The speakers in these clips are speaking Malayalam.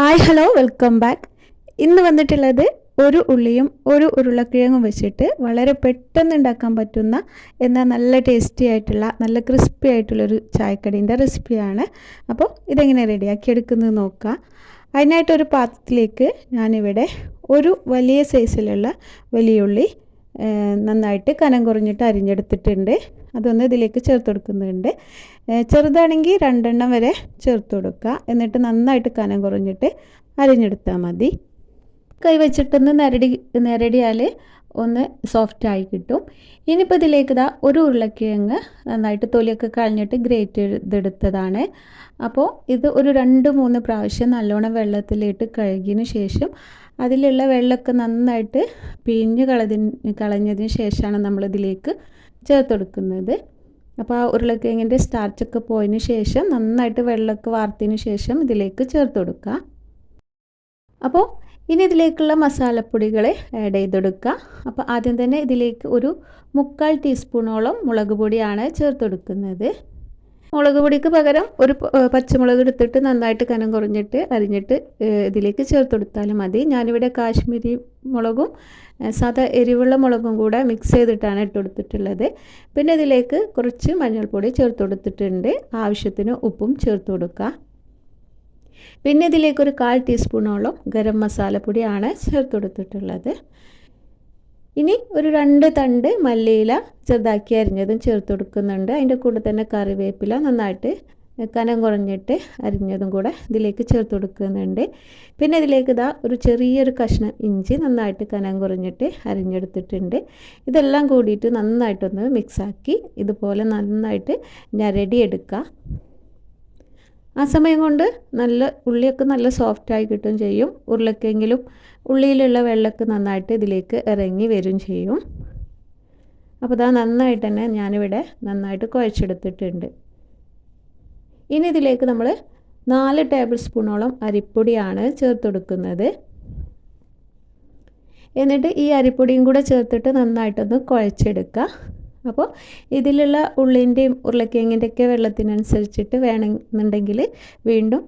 Hi hello welcome back. ഇന്ന് വന്നിട്ടുള്ളത് ഒരു ഉള്ളിയും ഒരു ഉരുളക്കിഴങ്ങും വെച്ചിട്ട് വളരെ പെട്ടെന്ന് ഉണ്ടാക്കാൻ പറ്റുന്ന എന്നാൽ നല്ല ടേസ്റ്റി ആയിട്ടുള്ള നല്ല ക്രിസ്പി ആയിട്ടുള്ളൊരു ചായക്കടീന്റെ റെസിപ്പിയാണ് അപ്പോൾ ഇതെങ്ങനെ റെഡിയാക്കി എടുക്കുന്നത് നോക്കാം. അതിനായിട്ടൊരു പാത്രത്തിലേക്ക് ഞാനിവിടെ ഒരു വലിയ സൈസിലുള്ള വലിയ ഉള്ളി നന്നായിട്ട് കനം കുറഞ്ഞിട്ട് അരിഞ്ഞെടുത്തിട്ടുണ്ട്. അതൊന്ന് ഇതിലേക്ക് ചേർത്ത് കൊടുക്കുന്നുണ്ട്. ചെറുതാണെങ്കിൽ രണ്ടെണ്ണം വരെ ചേർത്ത് കൊടുക്കുക. എന്നിട്ട് നന്നായിട്ട് കനം കുറഞ്ഞിട്ട് അരിഞ്ഞെടുത്താൽ മതി. കൈ വെച്ചിട്ടൊന്ന് നിരടി നിരടിയാൽ ഒന്ന് സോഫ്റ്റ് ആയി കിട്ടും. ഇനിയിപ്പോൾ ഇതിലേക്ക് ഇതാ ഒരു ഉരുളക്കിഴങ്ങ് നന്നായിട്ട് തൊലിയൊക്കെ കളഞ്ഞിട്ട് ഗ്രേറ്റ് ചെയ്തെടുത്തതാണ്. അപ്പോൾ ഇത് ഒരു രണ്ട് മൂന്ന് പ്രാവശ്യം നല്ലോണം വെള്ളത്തിലിട്ട് കഴുകിയതിന് ശേഷം അതിലുള്ള വെള്ളമൊക്കെ നന്നായിട്ട് പിഴിഞ്ഞ് കളഞ്ഞതിന് കളഞ്ഞതിന് ശേഷമാണ് നമ്മളിതിലേക്ക് ചേർത്ത് കൊടുക്കുന്നത് അപ്പോൾ ആ ഉരുളക്കിഴങ്ങിന്റെ സ്റ്റാർച്ചൊക്കെ പോയതിന് ശേഷം നന്നായിട്ട് വെള്ളമൊക്കെ വാർത്തതിന് ശേഷം ഇതിലേക്ക് ചേർത്ത് കൊടുക്കുക അപ്പോൾ ഇനി ഇതിലേക്കുള്ള മസാലപ്പൊടികൾ ആഡ് ചെയ്തെടുക്കുക. അപ്പോൾ ആദ്യം തന്നെ ഇതിലേക്ക് ഒരു മുക്കാൽ ടീസ്പൂണോളം മുളക് പൊടിയാണ് ചേർത്ത് കൊടുക്കുന്നത് മുളക് പൊടിക്ക് പകരം ഒരു പച്ചമുളക് എടുത്തിട്ട് നന്നായിട്ട് കനം കുറഞ്ഞിട്ട് അരിഞ്ഞിട്ട് ഇതിലേക്ക് ചേർത്ത് കൊടുത്താലും മതി. ഞാനിവിടെ കാശ്മീരി മുളകും സാധാ എരിവുള്ള മുളകും കൂടെ മിക്സ് ചെയ്തിട്ടാണ് ഇട്ട് കൊടുത്തിട്ടുള്ളത്. പിന്നെ ഇതിലേക്ക് കുറച്ച് മഞ്ഞൾപ്പൊടി ചേർത്ത് കൊടുത്തിട്ടുണ്ട്. ആവശ്യത്തിന് ഉപ്പും ചേർത്ത് കൊടുക്കുക പിന്നെ ഇതിലേക്ക് ഒരു കാൽ ടീസ്പൂണോളം ഗരം മസാലപ്പൊടിയാണ് ചേർത്ത് കൊടുത്തിട്ടുള്ളത്. ഇനി ഒരു രണ്ട് തണ്ട് മല്ലിയില ചെറുതാക്കി അരിഞ്ഞതും ചേർത്ത് കൊടുക്കുന്നുണ്ട്. അതിന്റെ കൂടെ തന്നെ കറിവേപ്പില നന്നായിട്ട് കനം കുറഞ്ഞിട്ട് അരിഞ്ഞതും കൂടെ ഇതിലേക്ക് ചേർത്ത് കൊടുക്കുന്നുണ്ട്. പിന്നെ ഇതിലേക്ക് ഇതാ ഒരു ചെറിയൊരു കഷ്ണം ഇഞ്ചി നന്നായിട്ട് കനം കുറഞ്ഞിട്ട് അരിഞ്ഞെടുത്തിട്ടുണ്ട്. ഇതെല്ലാം കൂടിയിട്ട് നന്നായിട്ടൊന്ന് മിക്സാക്കി ഇതുപോലെ നന്നായിട്ട് ഞരടിയെടുക്കുക ആ സമയം കൊണ്ട് നല്ല ഉള്ളിയൊക്കെ നല്ല സോഫ്റ്റായി കിട്ടും ചെയ്യും. ഉരുളക്കെങ്കിലും ഉള്ളിയിലുള്ള വെള്ളമൊക്കെ നന്നായിട്ട് ഇതിലേക്ക് ഇറങ്ങി വരും ചെയ്യും. അപ്പോൾ ഇതാ നന്നായിട്ട് തന്നെ ഞാനിവിടെ നന്നായിട്ട് കുഴച്ചെടുത്തിട്ടുണ്ട്. ഇനി ഇതിലേക്ക് നമ്മൾ നാല് ടേബിൾ സ്പൂണോളം അരിപ്പൊടിയാണ് ചേർത്ത് കൊടുക്കുന്നത് എന്നിട്ട് ഈ അരിപ്പൊടിയും കൂടെ ചേർത്തിട്ട് നന്നായിട്ടൊന്ന് കുഴച്ചെടുക്കുക. അപ്പോൾ ഇതിലുള്ള ഉള്ളിന്റെയും ഉരുളക്കിഴങ്ങിന്റെയൊക്കെ വെള്ളത്തിനനുസരിച്ചിട്ട് വേണമെന്നുണ്ടെങ്കിൽ വീണ്ടും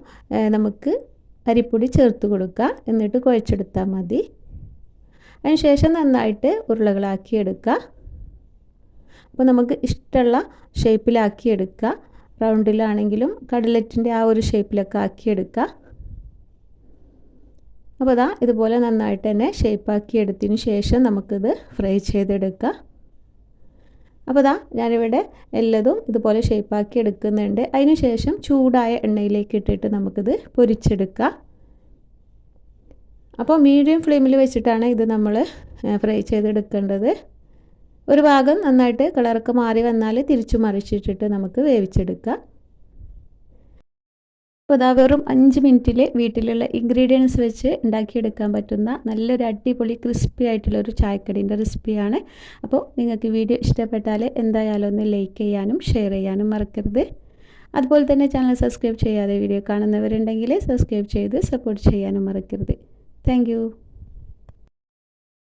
നമുക്ക് അരിപ്പൊടി ചേർത്ത് കൊടുക്കുക. എന്നിട്ട് കുഴച്ചെടുത്താൽ മതി. അതിനുശേഷം നന്നായിട്ട് ഉരുളകളാക്കി എടുക്കുക. അപ്പോൾ നമുക്ക് ഇഷ്ടമുള്ള ഷേപ്പിലാക്കി എടുക്കുക. റൗണ്ടിലാണെങ്കിലും കടലറ്റിന്റെ ആ ഒരു ഷേപ്പിലൊക്കെ ആക്കിയെടുക്കുക അപ്പോൾ അതാ ഇതുപോലെ നന്നായിട്ട് തന്നെ ഷേപ്പാക്കി എടുത്തതിന് ശേഷം നമുക്കിത് ഫ്രൈ ചെയ്തെടുക്കാം അപ്പോൾ ഇതാ ഞാനിവിടെ എല്ലതും ഇതുപോലെ ഷേപ്പാക്കി എടുക്കുന്നുണ്ട്. അതിനുശേഷം ചൂടായ എണ്ണയിലേക്ക് ഇട്ടിട്ട് നമുക്കിത് പൊരിച്ചെടുക്കാം. അപ്പോൾ മീഡിയം ഫ്ലെയിമിൽ വെച്ചിട്ടാണ് ഇത് നമ്മൾ ഫ്രൈ ചെയ്തെടുക്കേണ്ടത്. ഒരു ഭാഗം നന്നായിട്ട് കളറൊക്കെ മാറി വന്നാൽ തിരിച്ചു മറിച്ചിട്ടിട്ട് നമുക്ക് വേവിച്ചെടുക്കാം. അപ്പോൾ അതാ വെറും അഞ്ച് മിനിറ്റിൽ വീട്ടിലുള്ള ഇൻഗ്രീഡിയൻസ് വെച്ച് ഉണ്ടാക്കിയെടുക്കാൻ പറ്റുന്ന നല്ലൊരു അടിപൊളി ക്രിസ്പി ആയിട്ടുള്ള ഒരു ചായക്കടീന്റെ റെസിപ്പിയാണ് അപ്പോൾ നിങ്ങൾക്ക് വീഡിയോ ഇഷ്ടപ്പെട്ടാൽ എന്തായാലും ഒന്ന് ലൈക്ക് ചെയ്യാനും ഷെയർ ചെയ്യാനും മറക്കരുത്. അതുപോലെ തന്നെ ചാനൽ സബ്സ്ക്രൈബ് ചെയ്യാതെ വീഡിയോ കാണുന്നവരുണ്ടെങ്കിൽ സബ്സ്ക്രൈബ് ചെയ്ത് സപ്പോർട്ട് ചെയ്യാനും മറക്കരുത്. താങ്ക്